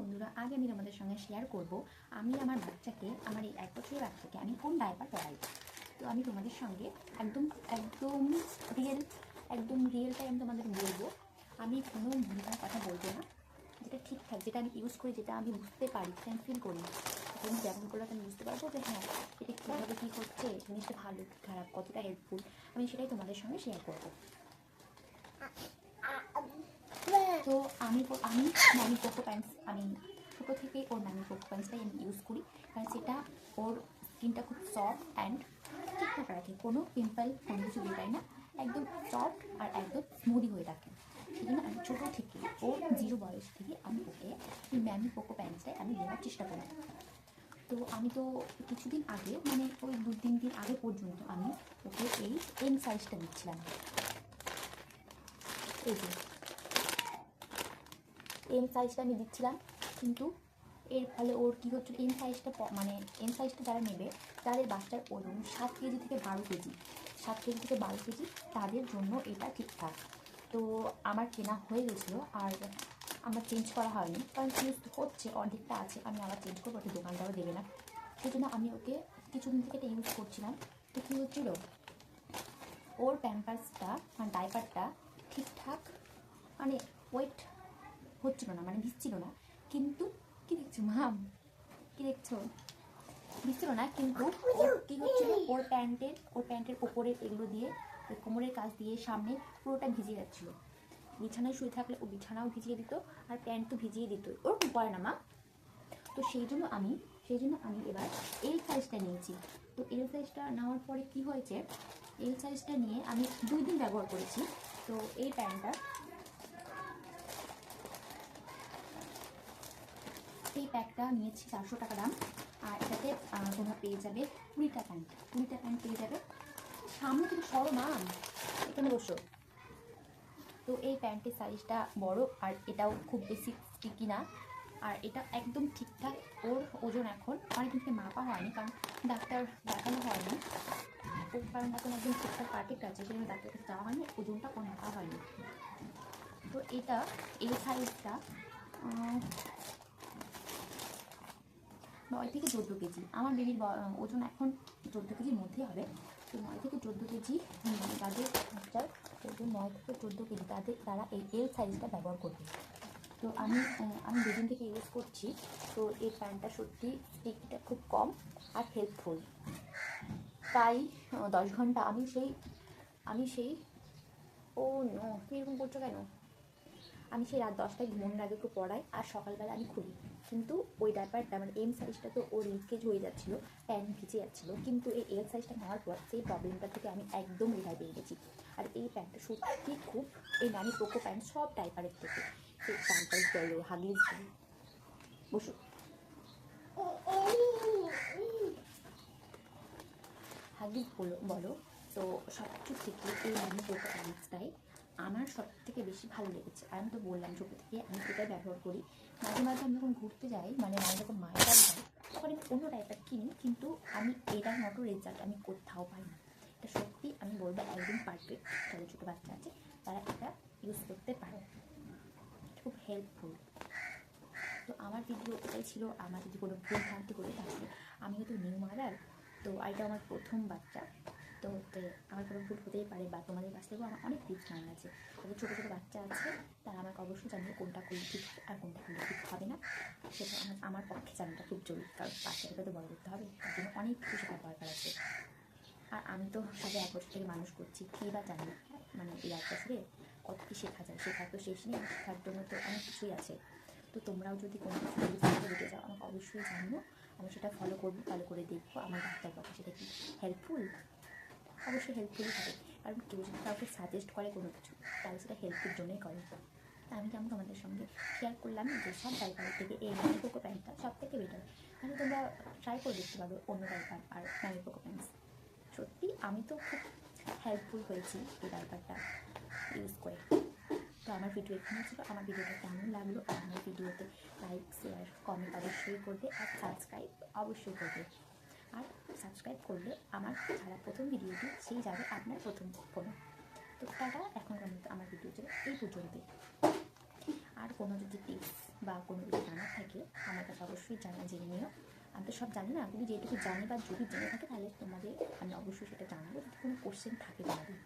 বন্ধুরা, আজ আমি তোমাদের সঙ্গে শেয়ার করব, আমি আমার বাচ্চাকে, আমার এই এক বছরের বাচ্চাকে আমি কোন ডায়পার পরাই তো আমি তোমাদের সঙ্গে একদম একদম রিয়েল একদম রিয়েলটাই আমি তোমাদের বলব। আমি কোনো ভূমিকার কথা বলব না, যেটা ঠিকঠাক যেটা আমি ইউজ করি, যেটা আমি বুঝতে পারি, যেটা আমি ফিল করি। আমি ব্যবহার করলে আমি বুঝতে পারব যে হ্যাঁ এটা কীভাবে কী হচ্ছে, জিনিসটা ভালো খারাপ, কতটা হেল্পফুল আমি সেটাই তোমাদের সঙ্গে শেয়ার করব। তো আমি আমি ম্যামি কোকো প্যান্টস আমি ছোটো থেকেই ওর ম্যামি কোকো প্যান্টসটাই আমি ইউজ করি। কারণ সেটা ওর স্কিনটা খুব সফট অ্যান্ড ঠিকঠাক রাখে কোনো পিম্পল কোনো কিছু বেরোয় না। একদম সফট আর একদম স্মুদি হয়ে থাকে। সেই জন্য আমি ছোটো থেকে ওর জিরো বয়স থেকে আমি ওকে ম্যামি কোকো প্যান্টসটাই আমি দেওয়ার চেষ্টা করি। তো আমি তো কিছুদিন আগে মানে ওই দু তিন দিন আগে পর্যন্ত আমি ওকে এই এম সাইজটা দিচ্ছিলাম। এই যে এম সাইজটা আমি দিচ্ছিলাম, কিন্তু এর ফলে ওর কী হচ্ছে এম সাইজটা মানে এম সাইজটা যারা নেবে, তাদের বাচ্চার ওজন সাত কেজি থেকে বারো কেজি, সাত কেজি থেকে বারো কেজি, তাদের জন্য এটা ঠিকঠাক। তো আমার কেনা হয়ে গেছিল আর আমার চেঞ্জ করা হয়নি, কারণ চেঞ্জ হচ্ছে, অর্ধেকটা আছে, আমি আবার চেঞ্জ করব ওটা দোকানদারও দেবে না সেই জন্য আমি ওকে কিছুদিন থেকে এটা ইউজ করছিলাম। তো কী হচ্ছিল, ওর প্যাম্পার্সটা মানে ডাইপারটা ঠিকঠাক মানে ওয়েট হচ্ছিল না মানে ভিজছিল না। কিন্তু, কি দেখছ, মাম? কি দেখছ? ভিজছিল না, কিন্তু কি হচ্ছিল, ওর প্যান্টের ওর প্যান্টের ওপরে এগুলো দিয়ে কোমরের কাজ দিয়ে সামনে পুরোটা ভিজে যাচ্ছিল। বিছানায় শুয়ে থাকলে ও বিছানাও ভিজিয়ে দিত আর প্যান্ট তো ভিজিয়ে দিত ওরকম করে না মা তো সেই জন্য আমি, সেই জন্য আমি এবার এল সাইজটা নিয়েছি। তো এল সাইজটা নেওয়ার পরে কি হয়েছে এল সাইজটা নিয়ে আমি দুই দিন ব্যবহার করেছি। তো এই প্যান্টটা এই প্যাকটা নিয়েছি চারশো টাকা দাম। আর এটাতে তোমরা পেয়ে যাবে কুড়িটা প্যান্ট। কুড়িটা প্যান্ট পেয়ে যাবে। সামনে থেকে সরো না। এখানে বসো। তো এই প্যান্টের সাইজটা বড় আর এটাও খুব বেশি স্টিকি না। আর এটা একদম ঠিকঠাক ওর ওজন এখন। অনেকদিন থেকে মাপা হয়নি কারণ ডাক্তার দেখানো হয়নি। ওর কারণ এখন একদম ঠিকঠাক পারফেক্ট আছে। সেই জন্য ডাক্তার কাছে যাওয়া হয়নি। ওজনটা কোনো মাপা হয়নি। তো এটা, এই সাইজটা নয় থেকে চোদ্দ কেজি। আমার বেবির ওজন এখন চোদ্দ কেজির মধ্যে হবে। তো নয় থেকে চোদ্দ কেজি তাদের ওজন নয় থেকে চোদ্দ কেজি, তাদের তারা এই এল সাইজটা ব্যবহার করবে। তো আমি আমি দুদিন থেকে ইউজ করছি। তো এই প্যান্টটা সত্যি স্টিকটা খুব কম আর হেল্পফুল তাই দশ ঘণ্টা আমি সেই আমি সেই ও নো তুমি এরকম করছ কেন? আমি সেই রাত দশটায় ঘুমানোর আগে একটু পড়াই, আর সকালবেলা আমি খুলি কিন্তু ওই ডাইপারটা মানে এম সাইজটা তো ওর লিকেজ হয়ে যাচ্ছিল প্যান্ট ভিজে যাচ্ছিল। কিন্তু এই এল সাইজটা নেওয়ার পর সেই প্রবলেমটা থেকে আমি একদম রেহাই পেয়ে গেছি। আর এই প্যান্টটা সত্যি খুব, এই নানি পোকো প্যান্ট সব ডাইপারের থেকে। সেই বলো হাগিজ বসো। হাগিজ বলো বলো। তো সব কিছু থেকে এই নানি পোকো প্যান্টসটাই আমার সব থেকে বেশি ভালো লেগেছে। আমি তো বললাম, ছোটো থেকে আমি সেটাই ব্যবহার করি। মাঝে মাঝে আমি যখন ঘুরতে যাই মানে আমি যখন মায়ের যাই তখন আমি অন্য টাইপের কিনি, কিন্তু আমি এটার মতো রেজাল্ট আমি কোথাও পাই না। এটা সত্যি আমি বলব একদম পারফেক্ট যাদের ছোটো বাচ্চা আছে, তারা এটা ইউজ করতে পারে। খুব হেল্পফুল তো আমার ভিডিও এটাই ছিল, আমার যদি কোনো ভুল ভ্রান্তি করে থাকে, আমি হয়তো নিউ মাদার তো এটা আমার প্রথম বাচ্চা। তো আমার কোনো ভুল হতেই পারে বা তোমাদের কাছ থেকেও আমার অনেক টিপস জানার আছে। তাদের ছোটো ছোটো বাচ্চা আছে, তারা আমাকে অবশ্যই জানিয়ে কোনটা করলে ঠিক আর কোনটা করলে ঠিক হবে না। সেটা আমার আমার পক্ষে জানাটা খুব জরুরি, কারণ বাচ্চাটাকে তো বড় করতে হবে, তার জন্য অনেক কিছু শেখার দরকার আছে। আর আমি তো সাড়ে এক বছর থেকে মানুষ করছি, কী বা জানি মানে এই এক বছরে কত কী শেখা যায়, শেখার তো শেষ নেই, শেখার জন্য তো অনেক কিছুই আছে। তো তোমরাও যদি কোনো কিছু দিতে চাও আমাকে অবশ্যই জানব আমি সেটা ফলো করব ফলো করে দেখব, আমার বাচ্চার পক্ষে সেটা কি হেল্পফুল অবশ্যই হেল্পফুলই হবে। কারণ কেউ যদি কাউকে সাজেস্ট করে কোনো কিছু, তাহলে সেটা হেল্পের জন্যই করে। আমি যেমন তোমাদের সঙ্গে শেয়ার করলাম যে সব ডাইপারের থেকে এই ম্যামি পোকো প্যান্টটা সব থেকে বেটার আমি তোমরা ট্রাই করে দেখতে পারো অন্য ডাইপার আর ম্যামি পোকো প্যান্টস সত্যি, আমি তো খুব হেল্পফুল হয়েছি এই ডাইপারটা ইউজ করে। তো আমার ভিডিও এখানে ছিল। আমার ভিডিওটা কেমন লাগল, আমার ভিডিওতে লাইক শেয়ার কমেন্ট অবশ্যই করবে আর সাবস্ক্রাইব অবশ্যই করবে। আর সাবস্ক্রাইব করলে আমার ছাড়া প্রথম ভিডিওটি সেই যাবে আপনার প্রথম ফোনে তো টাটা এখন পর্যন্ত আমার ভিডিও ছিল এই পর্যন্তই। আর কোনো যদি টিপস বা কোনো কিছু জানার থাকে, আমার কাছে অবশ্যই জানা, জেনে নিও। আমি তো সব জানি না কিন্তু যেটুকু জানি বা যদি জেনে থাকে, তাহলে তোমাদের আমি অবশ্যই সেটা জানাব। যদি কোনো কোশ্চেন থাকে তোমাদের